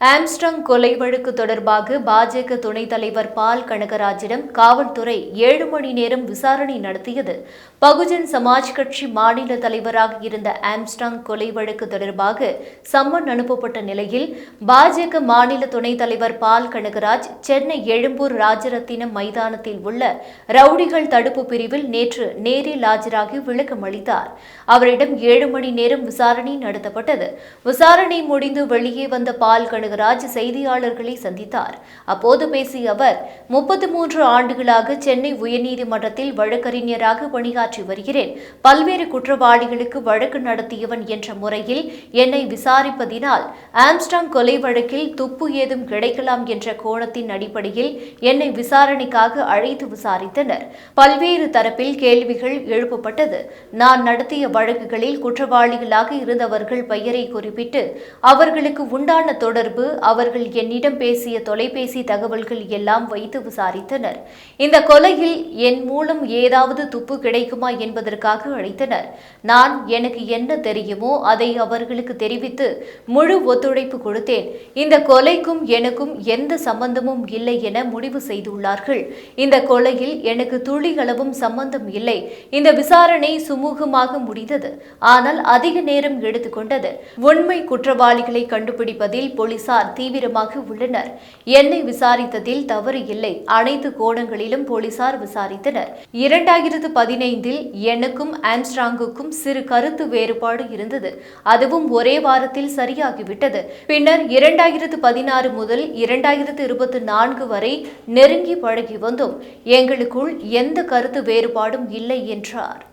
Armstrong கொலை வழக்கு தொடர்பாக பாஜக துணைத் தலைவர் பால் கனகராஜிடம் காவல்துறை ஏழு மணி நேரம் விசாரணை நடத்தியது. பகுஜன் சமாஜ் கட்சி மாநில தலைவராக இருந்த ஆம்ஸ்ட்ராங் கொலை வழக்கு தொடர்பாக சம்மன் அனுப்பப்பட்ட நிலையில் பாஜக மாநில துணைத் தலைவர் பால் கனகராஜ் சென்னை எழும்பூர் ராஜரத்தினம் மைதானத்தில் உள்ள ரவுடிகள் தடுப்பு பிரிவில் நேற்று நேரில் ஆஜராகி விளக்கம் அளித்தார். அவரிடம் ஏழு மணி நேரம் விசாரணை நடத்தப்பட்டது. விசாரணை முடிந்து வெளியே வந்த பால் கனகராஜ் செய்தியாளர்களை சந்தித்தார். அப்போது பேசிய அவர் முப்பத்தி மூன்று ஆண்டுகளாக சென்னை உயர்நீதிமன்றத்தில் வழக்கறிஞராக பணியாற்றி வருகிறேன். பல்வேறு குற்றவாளிகளுக்கு வழக்கு நடத்தியவன் என்ற முறையில் என்னை விசாரிப்பதினால் ஆம்ஸ்டாங் கொலை வழக்கில் துப்பு ஏதும் கிடைக்கலாம் என்ற கோணத்தின் அடிப்படையில் என்னை விசாரணைக்காக அழைத்து விசாரித்தனர். பல்வேறு தரப்பில் கேள்விகள் எழுப்பப்பட்டது. நான் நடத்திய வழக்குகளில் குற்றவாளிகளாக இருந்தவர்கள் பெயரை குறிப்பிட்டு அவர்களுக்கு உண்டான தொடர்பு அவர்கள் என்னிடம் பேசிய தொலைபேசி தகவல்கள் எல்லாம் வைத்து விசாரித்தனர். இந்த கொலையில் என் மூலம் ஏதாவது துப்பு கிடைக்குமா என்பதற்காக அழைத்தனர். நான் எனக்கு என்ன தெரியுமோ அதை அவர்களுக்கு தெரிவித்து முழு ஒத்துழைப்பு கொடுத்தேன். இந்த கொலைக்கும் எனக்கும் எந்த சம்பந்தமும் இல்லை என முடிவு செய்துள்ளார்கள். இந்த கொலையில் எனக்கு துளிகளவும் சம்பந்தம் இல்லை. இந்த விசாரணை சுமூகமாக முடிந்தது. ஆனால் அதிக நேரம் எடுத்துக்கொண்டது உண்மை குற்றவாளிகளை கண்டுபிடிப்பதில் போலீசார் தீவிரமாக உள்ளனர். என்னை விசாரித்ததில் தவறு இல்லை. அனைத்து கோணங்களிலும் போலீசார் விசாரித்தனர். இரண்டாயிரத்து பதினைந்தில் எனக்கும் ஆம்ஸ்ட்ராங்குக்கும் சிறு கருத்து வேறுபாடு இருந்தது. அதுவும் ஒரே வாரத்தில் சரியாகிவிட்டது. பின்னர் இரண்டாயிரத்து பதினாறு முதல் இரண்டாயிரத்து இருபத்தி நான்கு வரை நெருங்கி பழகி வந்தோம். எங்களுக்குள் எந்த கருத்து வேறுபாடும் இல்லை என்றார்.